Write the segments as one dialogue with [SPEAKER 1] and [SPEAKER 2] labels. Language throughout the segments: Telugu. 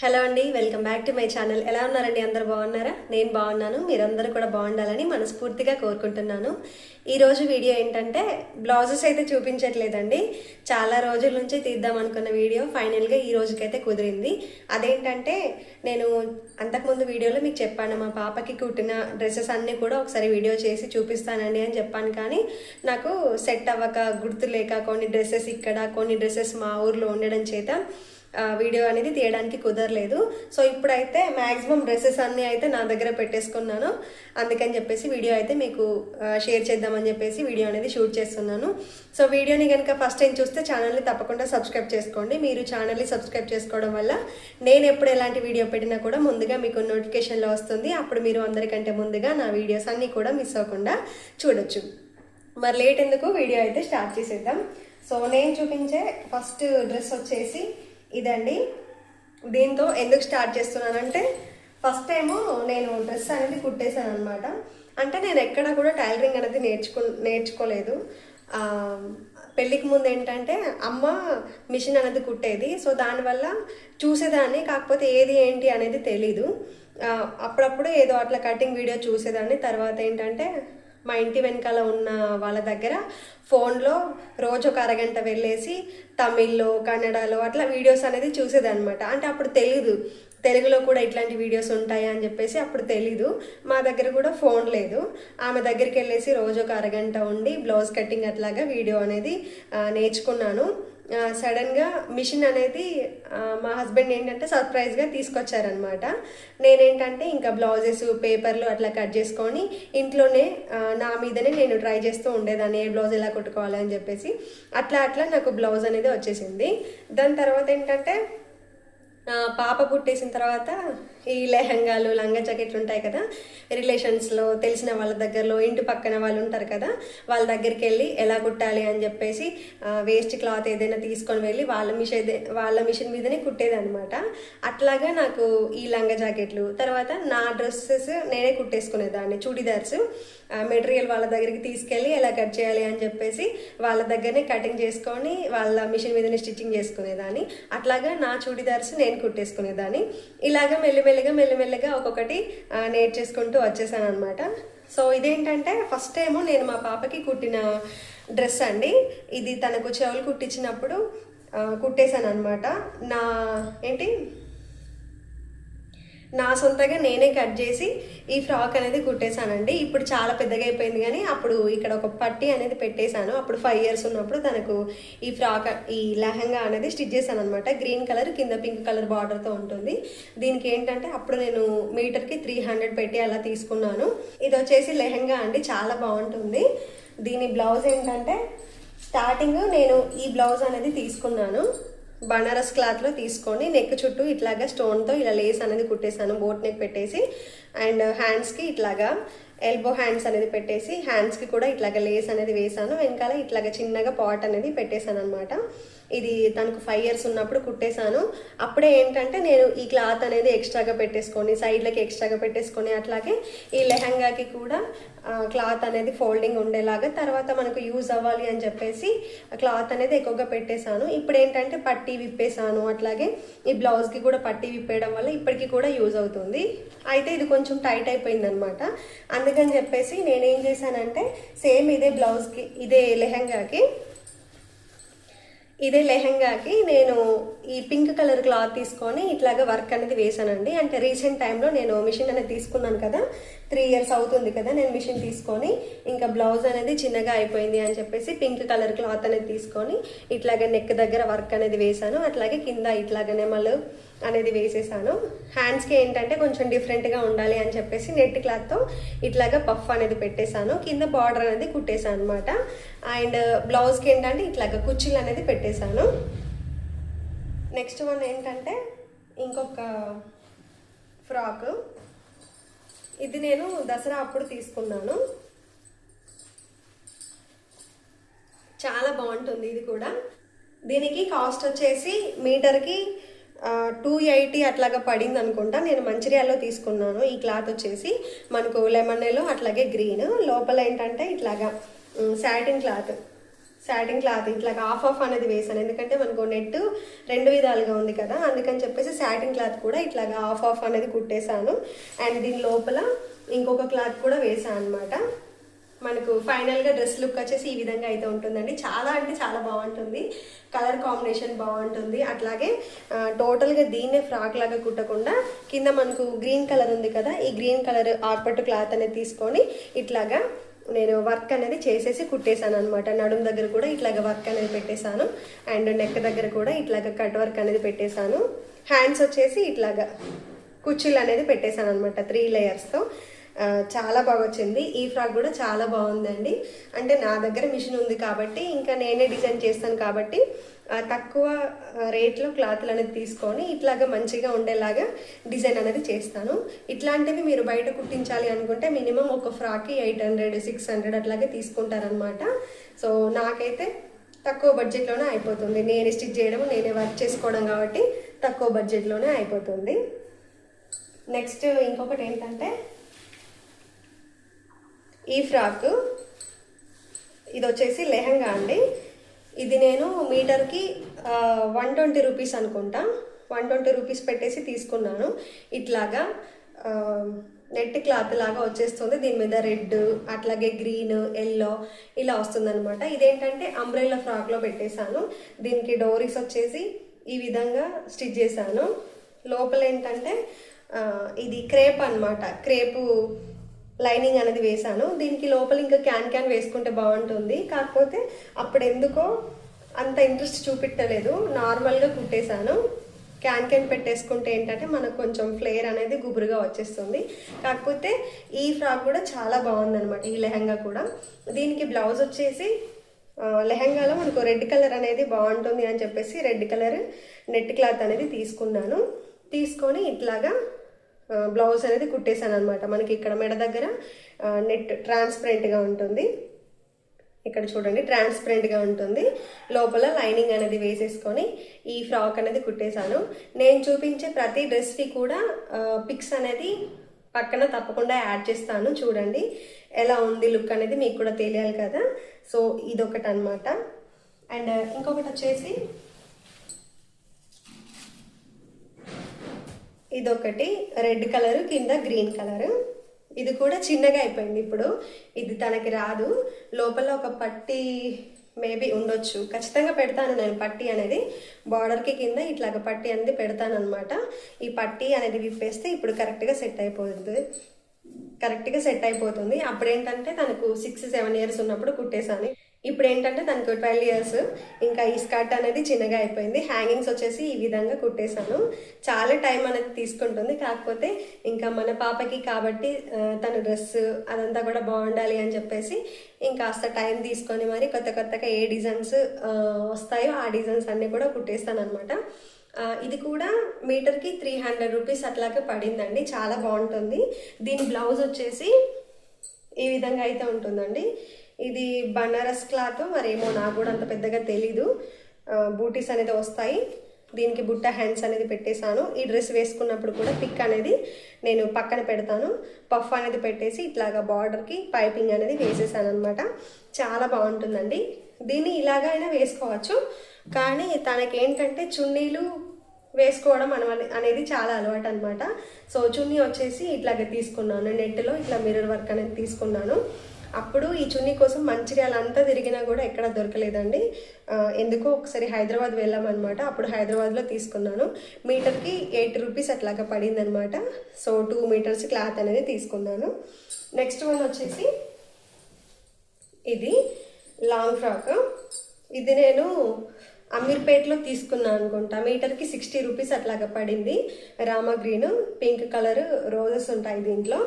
[SPEAKER 1] హలో అండి welcome back to my channel ఎలా ఉన్నారండి? అందరు బాగున్నారా? నేను బాగున్నాను. మీరందరూ కూడా బాగుండాలని మనస్ఫూర్తిగా కోరుకుంటున్నాను. ఈరోజు వీడియో ఏంటంటే బ్లౌజెస్ అయితే చూపించట్లేదండి. చాలా రోజుల నుంచి తీద్దాం అనుకున్న వీడియో ఫైనల్గా ఈ రోజుకైతే కుదిరింది. అదేంటంటే నేను అంతకుముందు వీడియోలో మీకు చెప్పాను మా పాపకి కుట్టిన డ్రెస్సెస్ అన్నీ కూడా ఒకసారి వీడియో చేసి చూపిస్తానండి అని చెప్పాను. కానీ నాకు సెట్ అవ్వక గుర్తులేక కొన్ని డ్రెస్సెస్ ఇక్కడ కొన్ని డ్రెస్సెస్ మా ఊర్లో ఉండడం చేత వీడియో అనేది తీయడానికి కుదరలేదు. సో ఇప్పుడైతే మ్యాక్సిమం డ్రెస్సెస్ అన్నీ అయితే నా దగ్గర పెట్టేసుకున్నాను. అందుకని చెప్పేసి వీడియో అయితే మీకు షేర్ చేద్దామని చెప్పేసి వీడియో అనేది షూట్ చేస్తున్నాను. సో వీడియోని కనుక ఫస్ట్ టైం చూస్తే ఛానల్ని తప్పకుండా సబ్స్క్రైబ్ చేసుకోండి. మీరు ఛానల్ని సబ్స్క్రైబ్ చేసుకోవడం వల్ల నేను ఎప్పుడు ఎలాంటి వీడియో పెట్టినా కూడా ముందుగా మీకు నోటిఫికేషన్లో వస్తుంది. అప్పుడు మీరు అందరికంటే ముందుగా నా వీడియోస్ అన్నీ కూడా మిస్ అవ్వకుండా చూడొచ్చు. మరి లేట్ ఎందుకు? వీడియో అయితే స్టార్ట్ చేసేద్దాం. సో నేను చూపించే ఫస్ట్ డ్రెస్ వచ్చేసి ఇదండి. దీంతో ఎందుకు స్టార్ట్ చేస్తున్నానంటే ఫస్ట్ టైము నేను డ్రెస్ అనేది కుట్టేశాను అనమాట అంటే నేను ఎక్కడ కూడా టైలరింగ్ అనేది నేర్చుకు నేర్చుకోలేదు. పెళ్ళికి ముందు ఏంటంటే అమ్మ మిషన్ అనేది కుట్టేది. సో దానివల్ల చూసేదాన్ని కాకపోతే ఏది ఏంటి అనేది తెలీదు. అప్పుడప్పుడు ఏదో అట్లా కటింగ్ వీడియో చూసేదాన్ని. తర్వాత ఏంటంటే మా ఇంటి వెనకాల ఉన్న వాళ్ళ దగ్గర ఫోన్లో రోజు ఒక అరగంట వెళ్ళేసి తమిళ్ళో కన్నడలో అట్లా వీడియోస్ అనేది చూసేదన్నమాట. అంటే అప్పుడు తెలీదు. తెలుగులో కూడా ఇట్లాంటి వీడియోస్ ఉంటాయా అని చెప్పేసి అప్పుడు తెలీదు. మా దగ్గర కూడా ఫోన్ లేదు. ఆమె దగ్గరికి వెళ్ళేసి రోజు ఒక అరగంట ఉండి బ్లౌజ్ కటింగ్ అట్లాగా వీడియో అనేది నేర్చుకున్నాను. సడన్గా మిషన్ అనేది మా హస్బెండ్ ఏంటంటే సర్ప్రైజ్గా తీసుకొచ్చారనమాట నేనేంటంటే ఇంకా బ్లౌజెస్ పేపర్లు అట్లా కట్ చేసుకొని ఇంట్లోనే నా మీదనే నేను ట్రై చేస్తూ ఉండేదాన్ని ఏ బ్లౌజ్ ఎలా కుట్టుకోవాలి అని చెప్పేసి. అట్లా అట్లా నాకు బ్లౌజ్ అనేది వచ్చేసింది. దాని తర్వాత ఏంటంటే పాప పుట్టేసిన తర్వాత ఈ లెహంగాలు లంగా జాకెట్లు ఉంటాయి కదా రిలేషన్స్లో తెలిసిన వాళ్ళ దగ్గరలో ఇంటి పక్కన వాళ్ళు ఉంటారు కదా వాళ్ళ దగ్గరికి వెళ్ళి ఎలా కుట్టాలి అని చెప్పేసి వేస్ట్ క్లాత్ ఏదైనా తీసుకొని వెళ్ళి వాళ్ళ మిషన్ వాళ్ళ మిషన్ మీదనే కుట్టేదన్నమాట. అట్లాగా నాకు ఈ లంగా జాకెట్లు తర్వాత నా డ్రెస్సెస్ నేనే కుట్టేసుకునేదాన్ని చూడీదార్స్ మెటీరియల్ వాళ్ళ దగ్గరికి తీసుకెళ్ళి ఎలా కట్ చేయాలి అని చెప్పేసి వాళ్ళ దగ్గరనే కటింగ్ చేసుకొని వాళ్ళ మిషన్ మీదనే స్టిచ్చింగ్ చేసుకునేదాన్ని. అట్లాగా నా చూడీదార్స్ నేను కుట్టేసుకునేదాన్ని. ఇలాగ మెల్లిమెల్లిగా మెల్లిమెల్లిగా ఒక్కొక్కటి నేర్చేసుకుంటూ వచ్చేసాను అనమాట సో ఇదేంటంటే ఫస్ట్ ఏమో నేను మా పాపకి కుట్టిన డ్రెస్ అండి. ఇది తనకు చెవులు కుట్టించినప్పుడు కుట్టేశాను అనమాట నా ఏంటి? నా సొంతగా నేనే కట్ చేసి ఈ ఫ్రాక్ అనేది కుట్టేశానండి. ఇప్పుడు చాలా పెద్దగా అయిపోయింది కానీ అప్పుడు ఇక్కడ ఒక పట్టి అనేది పెట్టేశాను. అప్పుడు ఫైవ్ ఇయర్స్ ఉన్నప్పుడు తనకు ఈ ఫ్రాక్ ఈ లెహంగా అనేది స్టిచ్ చేశాను అనమాట గ్రీన్ కలర్ కింద పింక్ కలర్ బార్డర్తో ఉంటుంది. దీనికి ఏంటంటే అప్పుడు నేను మీటర్కి త్రీ హండ్రెడ్ పెట్టి అలా తీసుకున్నాను. ఇది వచ్చేసి లెహంగా అండి చాలా బాగుంటుంది. దీని బ్లౌజ్ ఏంటంటే స్టార్టింగ్ నేను ఈ బ్లౌజ్ అనేది తీసుకున్నాను. బనారస్ క్లాత్లో తీసుకొని నెక్ చుట్టూ ఇట్లాగా స్టోన్తో ఇలా లేస్ అనేది కుట్టేశాను బోట్ నెక్ పెట్టేసి అండ్ హ్యాండ్స్కి ఇట్లాగా ఎల్బో హ్యాండ్స్ అనేది పెట్టేసి హ్యాండ్స్కి కూడా ఇట్లాగా లేస్ అనేది వేసాను. వెనకాల ఇట్లాగా చిన్నగా పాట్ అనేది పెట్టేశాను అనమాట ఇది తనకు ఫైవ్ ఇయర్స్ ఉన్నప్పుడు కుట్టేశాను. అప్పుడే ఏంటంటే నేను ఈ క్లాత్ అనేది ఎక్స్ట్రాగా పెట్టేసుకొని సైడ్లకి ఎక్స్ట్రాగా పెట్టేసుకొని అట్లాగే ఈ లెహంగాకి కూడా క్లాత్ అనేది ఫోల్డింగ్ ఉండేలాగా తర్వాత మనకు యూజ్ అవ్వాలి అని చెప్పేసి క్లాత్ అనేది ఎక్కువగా పెట్టేశాను. ఇప్పుడు ఏంటంటే పట్టీ విప్పేశాను. అట్లాగే ఈ బ్లౌజ్కి కూడా పట్టీ విప్పేయడం వల్ల ఇప్పటికీ కూడా యూజ్ అవుతుంది. అయితే ఇది కొంచెం టైట్ అయిపోయింది అనమాట అందుకని చెప్పేసి నేనేం చేశానంటే సేమ్ ఇదే బ్లౌజ్కి ఇదే లెహంగాకి ఇదే లెహంగాకి నేను ఈ పింక్ కలర్ క్లాత్ తీసుకొని ఇట్లాగా వర్క్ అనేది వేసానండి అంటే రీసెంట్ టైంలో నేను మిషన్ అనేది తీసుకున్నాను కదా త్రీ ఇయర్స్ అవుతుంది కదా నేను మిషన్ తీసుకొని ఇంకా బ్లౌజ్ అనేది చిన్నగా అయిపోయింది అని చెప్పేసి పింక్ కలర్ క్లాత్ అనేది తీసుకొని ఇట్లాగే నెక్ దగ్గర వర్క్ అనేది వేసాను అట్లాగే కింద ఇట్లాగనే మళ్ళీ అనేది వేసేసాను. హ్యాండ్స్కి ఏంటంటే కొంచెం డిఫరెంట్గా ఉండాలి అని చెప్పేసి నెట్ క్లాత్తో ఇట్లాగా పఫ్ అనేది పెట్టేశాను కింద బార్డర్ అనేది కుట్టేశాను అనమాట అండ్ బ్లౌజ్కి uh, ఏంటంటే ఇట్లాగా కుర్చీలు అనేది పెట్టేశాను నెక్స్ట్ వన్ ఏంటంటే ఇంకొక ఫ్రాక్ ఇది నేను దసరా అప్పుడు తీసుకున్నాను. చాలా బాగుంటుంది ఇది కూడా. దీనికి కాస్ట్ వచ్చేసి మీటర్కి టూ ఎయిటీ అట్లాగా పడింది అనుకుంటా. నేను మంచిర్యాలలో తీసుకున్నాను. ఈ క్లాత్ వచ్చేసి మనకు లెమన్ ఎల్లో అట్లాగే గ్రీన్. లోపల ఏంటంటే ఇట్లాగా శాటిన్ క్లాత్ శాటిన్ క్లాత్ ఇట్లా హాఫ్ ఆఫ్ అనేది వేసాను ఎందుకంటే మనకు నెట్ రెండు విధాలుగా ఉంది కదా. అందుకని చెప్పేసి శాటిన్ క్లాత్ కూడా ఇట్లాగా హాఫ్ ఆఫ్ అనేది కుట్టేశాను. అండ్ దీని లోపల ఇంకొక క్లాత్ కూడా వేసాను అనమాట మనకు ఫైనల్గా డ్రెస్ లుక్ వచ్చేసి ఈ విధంగా అయితే ఉంటుందండి. చాలా అంటే చాలా బాగుంటుంది. కలర్ కాంబినేషన్ బాగుంటుంది. అట్లాగే టోటల్గా దీన్నే ఫ్రాక్ లాగా కుట్టకుండా కింద మనకు గ్రీన్ కలర్ ఉంది కదా ఈ గ్రీన్ కలర్ ఆర్పట్టు క్లాత్ అనేది తీసుకొని ఇట్లాగా నేను వర్క్ అనేది చేసేసి కుట్టేశాను అనమాట నడుము దగ్గర కూడా ఇట్లాగ వర్క్ అనేది పెట్టేశాను. అండ్ నెక్ దగ్గర కూడా ఇట్లాగ కట్ వర్క్ అనేది పెట్టేశాను. హ్యాండ్స్ వచ్చేసి ఇట్లాగా కుర్చీలు అనేది పెట్టేశాను అనమాట త్రీ లేయర్స్తో చాలా బాగా వచ్చింది. ఈ ఫ్రాక్ కూడా చాలా బాగుందండి. అంటే నా దగ్గర మిషన్ ఉంది కాబట్టి ఇంకా నేనే డిజైన్ చేస్తాను కాబట్టి తక్కువ రేట్లో క్లాత్లు అనేది తీసుకొని ఇట్లాగా మంచిగా ఉండేలాగా డిజైన్ అనేది చేస్తాను. ఇట్లాంటివి మీరు బయట కుట్టించాలి అనుకుంటే మినిమం ఒక ఫ్రాక్కి ఎయిట్ హండ్రెడ్ సిక్స్ హండ్రెడ్ అట్లాగే తీసుకుంటారనమాట సో నాకైతే తక్కువ బడ్జెట్లోనే అయిపోతుంది. నేనే స్టిచ్ చేయడం నేనే వర్క్ చేసుకోవడం కాబట్టి తక్కువ బడ్జెట్లోనే అయిపోతుంది. నెక్స్ట్ ఇంకొకటి ఏంటంటే ఈ ఫ్రాక్. ఇది వచ్చేసి లెహంగా అండి. ఇది నేను మీటర్కి వన్ ట్వంటీ రూపీస్ అనుకుంటా. వన్ ట్వంటీ రూపీస్ పెట్టేసి తీసుకున్నాను. ఇట్లాగా నెట్ క్లాత్ లాగా వచ్చేస్తుంది. దీని మీద రెడ్ అట్లాగే గ్రీన్ ఎల్లో ఇలా వస్తుందన్నమాట. ఇదేంటంటే అంబ్రెల్లా ఫ్రాక్లో పెట్టేశాను. దీనికి డోరీస్ వచ్చేసి ఈ విధంగా స్టిచ్ చేశాను. లోపల ఏంటంటే ఇది క్రేప్ అన్నమాట. క్రేపు లైనింగ్ అనేది వేశాను. దీనికి లోపల ఇంకా క్యాన్ క్యాన్ వేసుకుంటే బాగుంటుంది. కాకపోతే అప్పుడు ఎందుకో అంత ఇంట్రెస్ట్ చూపెట్టలేదు. నార్మల్గా కుట్టేశాను. క్యాన్ క్యాన్ పెట్టేసుకుంటే ఏంటంటే మనకు కొంచెం ఫ్లేర్ అనేది గుబురుగా వచ్చేస్తుంది. కాకపోతే ఈ ఫ్రాక్ కూడా చాలా బాగుందనమాట ఈ లెహంగా కూడా. దీనికి బ్లౌజ్ వచ్చేసి లెహంగాలో మనకు రెడ్ కలర్ అనేది బాగుంటుంది అని చెప్పేసి రెడ్ కలర్ నెట్ క్లాత్ అనేది తీసుకున్నాను. తీసుకొని ఇట్లాగా బ్లౌజ్ అనేది కుట్టేశాను అనమాట మనకి ఇక్కడ మెడ దగ్గర నెట్ ట్రాన్స్పరెంట్గా ఉంటుంది. ఇక్కడ చూడండి ట్రాన్స్పరెంట్గా ఉంటుంది. లోపల లైనింగ్ అనేది వేసేసుకొని ఈ ఫ్రాక్ అనేది కుట్టేశాను. నేను చూపించే ప్రతి డ్రెస్కి కూడా పిక్స్ అనేది పక్కన తప్పకుండా యాడ్ చేస్తాను. చూడండి ఎలా ఉంది లుక్ అనేది మీకు కూడా తెలియాలి కదా. సో ఇదొకటి అనమాట అండ్ ఇంకొకటి వచ్చేసి ఇదొకటి రెడ్ కలర్ కింద గ్రీన్ కలర్. ఇది కూడా చిన్నగా అయిపోయింది ఇప్పుడు. ఇది తనకి రాదు. లోపల ఒక పట్టి మేబీ ఉండొచ్చు. ఖచ్చితంగా పెడతాను నేను పట్టి అనేది. బార్డర్కి కింద ఇట్లాగ పట్టి అనేది పెడతాను అనమాట ఈ పట్టి అనేది విప్పేస్తే ఇప్పుడు కరెక్ట్గా సెట్ అయిపోతుంది. కరెక్ట్గా సెట్ అయిపోతుంది. అప్పుడు ఏంటంటే తనకు సిక్స్ సెవెన్ ఇయర్స్ ఉన్నప్పుడు కుట్టేశాను. ఇప్పుడు ఏంటంటే తనకు ట్వెల్వ్ ఇయర్స్. ఇంకా ఈ స్కర్ట్ అనేది చిన్నగా అయిపోయింది. హ్యాంగింగ్స్ వచ్చేసి ఈ విధంగా కుట్టేశాను. చాలా టైం అనేది తీసుకుంటుంది. కాకపోతే ఇంకా మన పాపకి కాబట్టి తన డ్రెస్ అదంతా కూడా బాగుండాలి అని చెప్పేసి ఇంకాస్త టైం తీసుకొని మరి కొత్త కొత్తగా ఏ డిజైన్స్ వస్తాయో ఆ డిజైన్స్ అన్నీ కూడా కుట్టేస్తాను అనమాట ఇది కూడా మీటర్కి త్రీ హండ్రెడ్ రూపీస్ అట్లాగే పడిందండి. చాలా బాగుంటుంది. దీని బ్లౌజ్ వచ్చేసి ఈ విధంగా అయితే ఉంటుందండి. ఇది బనారస్ క్లాత్ మరేమో నాకు కూడా అంత పెద్దగా తెలీదు. బూటీస్ అనేది వస్తాయి. దీనికి బుట్ట హ్యాండ్స్ అనేది పెట్టేశాను. ఈ డ్రెస్ వేసుకున్నప్పుడు కూడా పిక్ అనేది నేను పక్కన పెడతాను. పఫ్ అనేది పెట్టేసి ఇట్లాగా బార్డర్కి పైపింగ్ అనేది వేసేసాను అనమాట చాలా బాగుంటుందండి. దీన్ని ఇలాగైనా వేసుకోవచ్చు. కానీ తనకేంటంటే చున్నీలు వేసుకోవడం అన అనేది చాలా అలవాటు అనమాట సో చున్నీ వచ్చేసి ఇట్లాగే తీసుకున్నాను. నెట్లో ఇట్లా మిర్రర్ వర్క్ అనేది తీసుకున్నాను. అప్పుడు ఈ చున్నీ కోసం మంచిర్యాల అంతా తిరిగినా కూడా ఎక్కడ దొరకలేదండి. ఎందుకో ఒకసారి హైదరాబాద్ వెళ్ళామన్నమాట. అప్పుడు హైదరాబాద్లో తీసుకున్నాను. మీటర్కి ఎయిటీ రూపీస్ అట్లాగా పడిందనమాట సో టూ మీటర్స్ క్లాత్ అనేది తీసుకున్నాను. నెక్స్ట్ వన్ వచ్చేసి ఇది లాంగ్ ఫ్రాక్. ఇది నేను అమీర్పేట్లో తీసుకున్నాను అనుకుంటా. మీటర్కి సిక్స్టీ రూపీస్ అట్లాగా పడింది. రామా గ్రీన్ పింక్ కలర్ రోజెస్ ఉంటాయి దీంట్లో.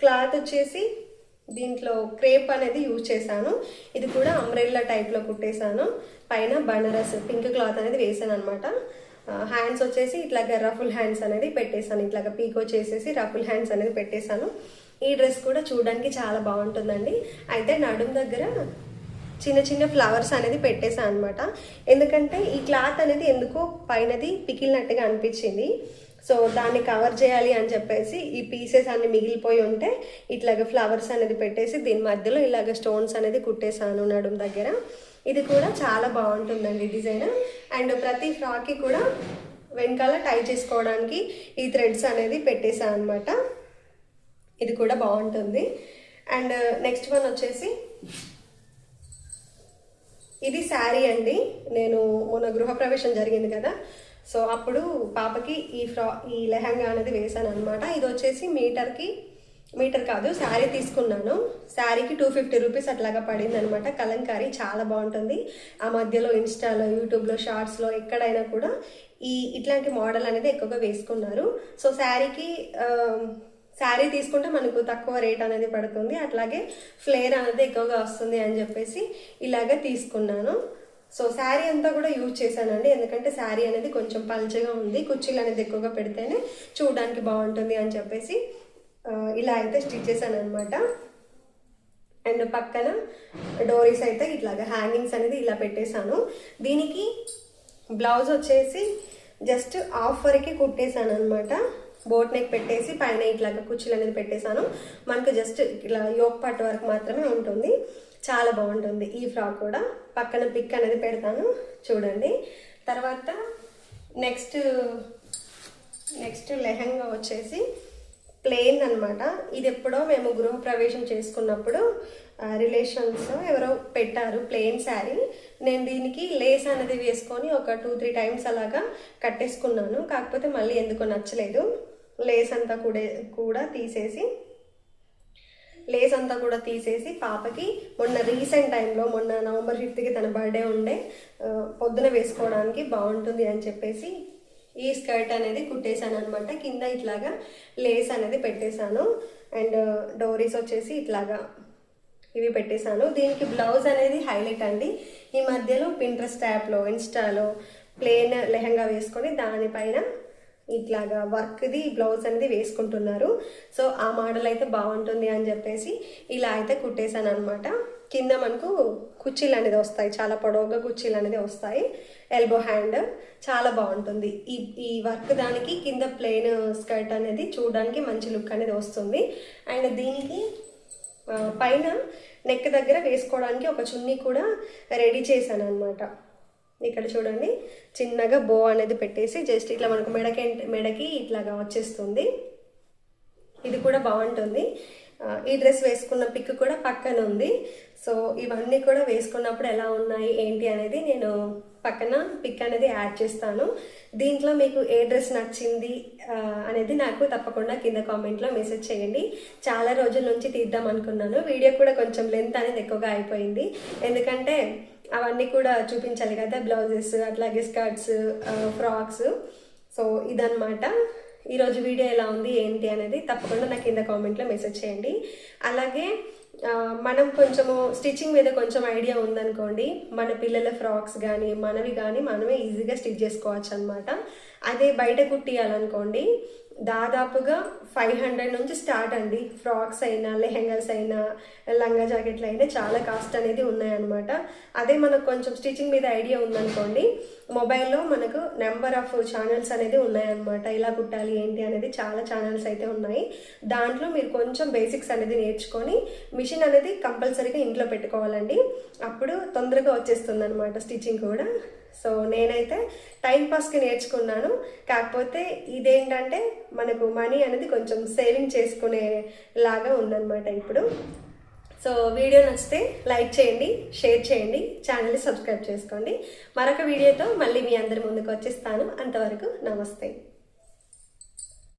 [SPEAKER 1] క్లాత్ వచ్చేసి దీంట్లో క్రేప్ అనేది యూజ్ చేశాను. ఇది కూడా అంబ్రెల్లా టైప్లో కుట్టేశాను. పైన బనారస్ పింక్ క్లాత్ అనేది వేసాను అనమాట హ్యాండ్స్ వచ్చేసి ఇట్లాగ రఫుల్ హ్యాండ్స్ అనేది పెట్టేశాను. ఇట్లాగ పీకో చేసేసి రఫుల్ హ్యాండ్స్ అనేది పెట్టేశాను. ఈ డ్రెస్ కూడా చూడడానికి చాలా బాగుంటుందండి. అయితే నడుం దగ్గర చిన్న చిన్న ఫ్లవర్స్ అనేది పెట్టేశాను అనమాట ఎందుకంటే ఈ క్లాత్ అనేది ఎందుకో పైనది పికిలినట్టుగా అనిపించింది. సో దాన్ని కవర్ చేయాలి అని చెప్పేసి ఈ పీసెస్ అన్ని మిగిలిపోయి ఉంటే ఇట్లాగ ఫ్లవర్స్ అనేది పెట్టేసి దీని మధ్యలో ఇలాగ స్టోన్స్ అనేది కుట్టేశాను నడుం దగ్గర. ఇది కూడా చాలా బాగుంటుందండి డిజైన్. అండ్ ప్రతి ఫ్రాక్కి కూడా వెనకాల టై చేసుకోవడానికి ఈ థ్రెడ్స్ అనేది పెట్టేశాను అనమాట ఇది కూడా బాగుంటుంది. అండ్ నెక్స్ట్ వన్ వచ్చేసి ఇది శారీ అండి. నేను మొన్న గృహప్రవేశం జరిగింది కదా. సో అప్పుడు పాపకి ఈ ఫ్రా ఈ లెహంగా అనేది వేసాను అనమాట ఇది వచ్చేసి మీటర్కి మీటర్ కాదు శారీ తీసుకున్నాను. శారీకి టూ ఫిఫ్టీ రూపీస్ అట్లాగా పడింది అనమాట కలంకారీ చాలా బాగుంటుంది. ఆ మధ్యలో ఇన్స్టాలో యూట్యూబ్లో షార్ట్స్లో ఎక్కడైనా కూడా ఈ ఇట్లాంటి మోడల్ అనేది ఎక్కువగా వేసుకున్నారు. సో శారీకి శారీ తీసుకుంటే మనకు తక్కువ రేట్ అనేది పడుతుంది. అట్లాగే ఫ్లేర్ అనేది ఎక్కువగా వస్తుంది అని చెప్పేసి ఇలాగ తీసుకున్నాను. సో శారీ అంతా కూడా యూజ్ చేశానండి. ఎందుకంటే శారీ అనేది కొంచెం పల్చగా ఉంది. కుర్చీలు అనేది ఎక్కువగా పెడితేనే చూడడానికి బాగుంటుంది అని చెప్పేసి ఇలా అయితే స్టిచ్ చేశాను అనమాట అండ్ పక్కన డోరీస్ అయితే ఇట్లాగా హ్యాంగింగ్స్ అనేది ఇలా పెట్టేశాను. దీనికి బ్లౌజ్ వచ్చేసి జస్ట్ హాఫ్ వరకే కుట్టేశాను అనమాట బోట్ నెక్ పెట్టేసి పైన ఇట్లాగా కుర్చీలు అనేది పెట్టేశాను. మనకు జస్ట్ ఇట్లా యోక్ పట్టు వరకు మాత్రమే ఉంటుంది. చాలా బాగుంటుంది ఈ ఫ్రాక్ కూడా. పక్కన పిక్ అనేది పెడతాను. చూడండి. తర్వాత నెక్స్ట్ నెక్స్ట్ లెహంగా వచ్చేసి ప్లెయిన్ అనమాట ఇది ఎప్పుడో మేము గృహప్రవేశం చేసుకున్నప్పుడు రిలేషన్స్ ఎవరో పెట్టారు ప్లెయిన్ శారీ. నేను దీనికి లేస్ అనేది వేసుకొని ఒక టూ త్రీ టైమ్స్ అలాగా కట్టేసుకున్నాను. కాకపోతే మళ్ళీ ఎందుకో నచ్చలేదు. లేస్ అంతా కూడా కూడా తీసేసి లేస్ అంతా కూడా తీసేసి పాపకి మొన్న రీసెంట్ టైంలో మొన్న నవంబర్ ఫిఫ్త్కి తన బర్త్డే ఉండే పొద్దున వేసుకోవడానికి బాగుంటుంది అని చెప్పేసి ఈ స్కర్ట్ అనేది కుట్టేశాను అనమాట కింద ఇట్లాగా లేస్ అనేది పెట్టేశాను. అండ్ డోరీస్ వచ్చేసి ఇట్లాగా ఇవి పెట్టేశాను. దీనికి బ్లౌజ్ అనేది హైలైట్ అండి. ఈ మధ్యలో పింట్రెస్ట్ యాప్లో ఇన్స్టాలో ప్లేన్ లెహంగా వేసుకొని దానిపైన ఇట్లాగా వర్క్ది బ్లౌజ్ అనేది వేసుకుంటున్నారు. సో ఆ మోడల్ అయితే బాగుంటుంది అని చెప్పేసి ఇలా అయితే కుట్టేశాను అనమాట కింద మనకు కుర్చీలు అనేది వస్తాయి. చాలా పొడవుగా కుర్చీలు అనేది వస్తాయి. ఎల్బో హ్యాండ్ చాలా బాగుంటుంది. ఈ ఈ వర్క్ దానికి కింద ప్లెయిన్ స్కర్ట్ అనేది చూడడానికి మంచి లుక్ అనేది వస్తుంది. అండ్ దీనికి పైన నెక్ దగ్గర వేసుకోవడానికి ఒక చున్నీ కూడా రెడీ చేశాను అనమాట ఇక్కడ చూడండి. చిన్నగా బో అనేది పెట్టేసి జస్ట్ ఇట్లా మనకు మెడకి మెడకి ఇట్లాగా వచ్చేస్తుంది. ఇది కూడా బాగుంటుంది. ఈ డ్రెస్ వేసుకున్న పిక్ కూడా పక్కన ఉంది. సో ఇవన్నీ కూడా వేసుకున్నప్పుడు ఎలా ఉన్నాయి ఏంటి అనేది నేను పక్కన పిక్ అనేది యాడ్ చేస్తాను. దీంట్లో మీకు ఏ డ్రెస్ నచ్చింది అనేది నాకు తప్పకుండా కింద కామెంట్లో మెసేజ్ చేయండి. చాలా రోజుల నుంచి తీద్దాం అనుకున్నాను. వీడియో కూడా కొంచెం లెంత్ అనేది ఎక్కువగా అయిపోయింది. ఎందుకంటే అవన్నీ కూడా చూపించాలి కదా బ్లౌజెస్ అట్లాగే స్కర్ట్స్ ఫ్రాక్స్. సో ఇదన్నమాట. ఈరోజు వీడియో ఎలా ఉంది ఏంటి అనేది తప్పకుండా నాకు కింద కామెంట్లో మెసేజ్ చేయండి. అలాగే మనం కొంచెము స్టిచ్చింగ్ మీద కొంచెం ఐడియా ఉందనుకోండి మన పిల్లల ఫ్రాక్స్ కానీ మనవి కానీ మనమే ఈజీగా స్టిచ్ చేసుకోవచ్చు అనమాట అదే బయట కుట్టియాలనుకోండి దాదాపుగా ఫైవ్ హండ్రెడ్ నుంచి స్టార్ట్ అండి. ఫ్రాక్స్ అయినా లెహెంగాస్ అయినా లంగా జాకెట్లు అయినా చాలా కాస్ట్ అనేది ఉన్నాయన్నమాట. అదే మనకు కొంచెం స్టిచ్చింగ్ మీద ఐడియా ఉందనుకోండి మొబైల్లో మనకు నెంబర్ ఆఫ్ ఛానల్స్ అనేది ఉన్నాయన్నమాట. ఇలా కుట్టాలి ఏంటి అనేది చాలా ఛానల్స్ అయితే ఉన్నాయి. దాంట్లో మీరు కొంచెం బేసిక్స్ అనేది నేర్చుకొని మిషన్ అనేది కంపల్సరీగా ఇంట్లో పెట్టుకోవాలండి. అప్పుడు తొందరగా వచ్చేస్తుంది అనమాట స్టిచ్చింగ్ కూడా. సో నేనైతే టైం పాస్కి నేర్చుకున్నాను. కాకపోతే ఇదేంటంటే మనకు మనీ అనేది కొంచెం సేవింగ్ చేసుకునే లాగా ఉందన్నమాట ఇప్పుడు. సో వీడియో నచ్చితే లైక్ చేయండి షేర్ చేయండి ఛానల్ని సబ్స్క్రైబ్ చేసుకోండి. మరొక వీడియోతో మళ్ళీ మీ అందరి ముందుకు వచ్చేస్తాను. అంతవరకు నమస్తే.